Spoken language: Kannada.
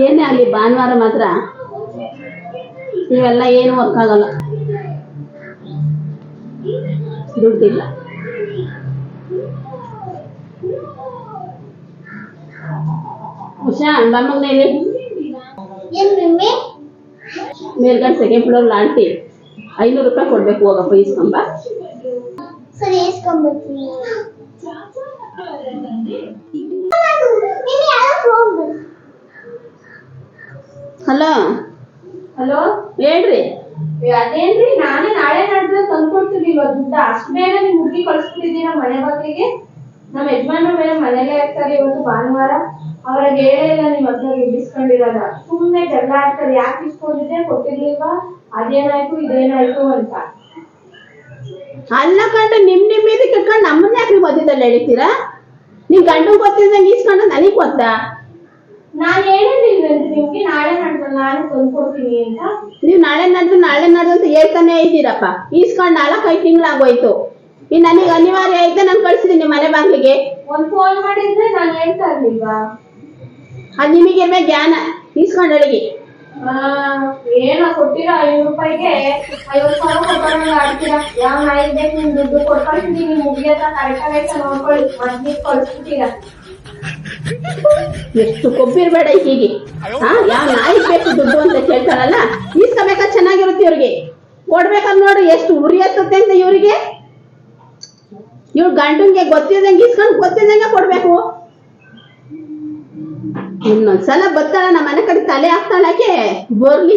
ಏನೇ ಆಗಲಿ ಭಾನುವಾರ ಮಾತ್ರ ಇವೆಲ್ಲ ಏನು ವರ್ಕ್ ಆಗಲ್ಲ. ದುಡ್ಡಿಲ್ಲ. ಉಷಾ ಬಮ್ಮನೇಲಿ ಇಲ್ಲಿ ಮೇಲ್ಗಡೆ ಸೆಕೆಂಡ್ ಫ್ಲೋರ್ ಲಾಂಟಿ ಐನೂರು ರೂಪಾಯಿ ಕೊಡ್ಬೇಕು ಹೋಗಪ್ಪ ಇಸ್ಕೊಂಬ ಸರಿ ಇಸ್ಕೊಂಡ್ಬರ್ತೀನಿ ಹಲೋ? ಹಲೋ? ಹೇಳ್ರಿ. ಅದೇನ್ರಿ? ನಾನೇ ನಾಳೆ ನಾಡ್ದು ತಂದ್ಕೊಡ್ತೀನಿ ಇವತ್ತು ದುಡ್ಡ ಅಷ್ಟು ಬೇಗ ನಿಮ್ ಹುಡುಗಿ ಕಳ್ಸ್ಬಿಟ್ಟಿದ್ದೀರ ಮನೆ ಬಾಗಿಲಿಗೆ ನಮ್ಮ ಯಜಮಾನ ಮೇಲೆ ಮನೆಗೆ ಇರ್ತಾರೆ ಇವತ್ತು ಭಾನುವಾರ. ಅವ್ರಿಗೆ ಹೇಳೇ ಇಲ್ಲ ನಿಮ್ ಹತ್ರ ಇಡಿಸ್ಕೊಂಡಿರಲ್ಲ ಸುಮ್ನೆ ಜಗಳ ಆಗ್ತಾರೆ ಯಾಕೆ ಇಸ್ಕೊಂಡಿದ್ದೆ ಕೊಟ್ಟಿರ್ಲಿಲ್ವಾ ಅದೇನಾಯ್ತು ಇದೇನಾಯ್ತು ಅಂತ. ಅಲ್ಲ ಕಂಡು ನಿಮ್ ನಿಮ್ ಇದಕ್ಕೆ ಇಟ್ಕೊಂಡು ನಮ್ಮನ್ನ ಯಾಕ್ರಿ ಮಧ್ಯದಲ್ಲಿ ಎಳಿತೀರಾ? ನಿಮ್ ಗಂಡು ಗೊತ್ತಿದ್ದಂಗೆ ಈಸ್ಕೊಂಡು ನನಗ್ ಗೊತ್ತಾ? ನಾನು ಹೇಳಿರ್ಲಿಲ್ವೇನ್ರಿ ನಿಮ್ಗೆ ನಾಳೆ ನಾಡ್ದು ನಾನೇ ತಂದ್ಕೊಡ್ತೀನಿ ಅಂತ. ನೀವು ನಾಳೆ ನಾಡ್ದು ನಾಳೆ ನಾಡ್ದು ಅಂತ ಹೇಳ್ತಾನೆ ಇದ್ದೀರಪ್ಪ. ಈಸ್ಕೊಂಡು ನಾಲ್ಕೈದು ತಿಂಗಳಾಗೋಯ್ತು. ಈ ನನಗೆ ಅನಿವಾರ್ಯ ಐತೆ ನಾನು ಕಳ್ಸಿದ್ದೀನಿ ಮನೆ ಬಾಗಿಲಿಗೆ. ಒಂದು ಫೋನ್ ಮಾಡಿದ್ರೆ ನಾನು ಹೇಳ್ತಾ ಇರ್ಲಿಲ್ವಾ? ಅದು ನಿಮಗೆ ಜ್ಞಾನ. ಈಸ್ಕೊಂಡು ಅಡಿಗೆ ಆ, ಏನೋ ಕೊಟ್ಟಿರೋ ಐನೂರು ರೂಪಾಯಿಗೆ ಐವತ್ತು ಸಾವಿರ ಕೊಟ್ಟೋರಂಗ ಆಡ್ತೀರಾ? ಯಾವ ನಾಯಿ ಬೇಕು ನಿಮ್ ದುಡ್ಡು ಕೊಟ್ಕೊಳ್ತೀನಿ ಮುಗಿಯತ್ತ ಕರೆಕ್ಟ್ ಆಗೈತೆ ನೋಡ್ಕೊಳ್ಳಿ ಮದ್ವೆ ಕಳ್ಸ್ಬಿಟ್ಟಿರ ಎಷ್ಟು ಕೊಬ್ಬಿರ್ಬೇಡ ಹೀಗೆ. ಯಾವ ಬೇಕು ದುಡ್ಡು ಅಂತ ಕೇಳ್ತಾರಲ್ಲ? ಇಸ್ಕೋಬೇಕ ಚೆನ್ನಾಗಿರುತ್ತೆ ಇವ್ರಿಗೆ. ಕೊಡ್ಬೇಕಾದ್ ನೋಡು ಎಷ್ಟು ಉರಿ ಹತ್ತುತ್ತೆ ಅಂತ ಇವ್ರಿಗೆ. ಇವ್ರ ಗಂಡನ್ಗೆ ಗೊತ್ತಿದಂಗೆ ಇಸ್ಕೊಂಡು ಗೊತ್ತಿದಂಗೆ ಕೊಡ್ಬೇಕು. ಇನ್ನೊಂದ್ಸಲ ಬರ್ತಾಳ ನಮ್ಮ ಮನೆ ಕಡೆ ತಲೆ ಹಾಕ್ತಾಳಕ್ಕೆ ಬರ್ಲಿ.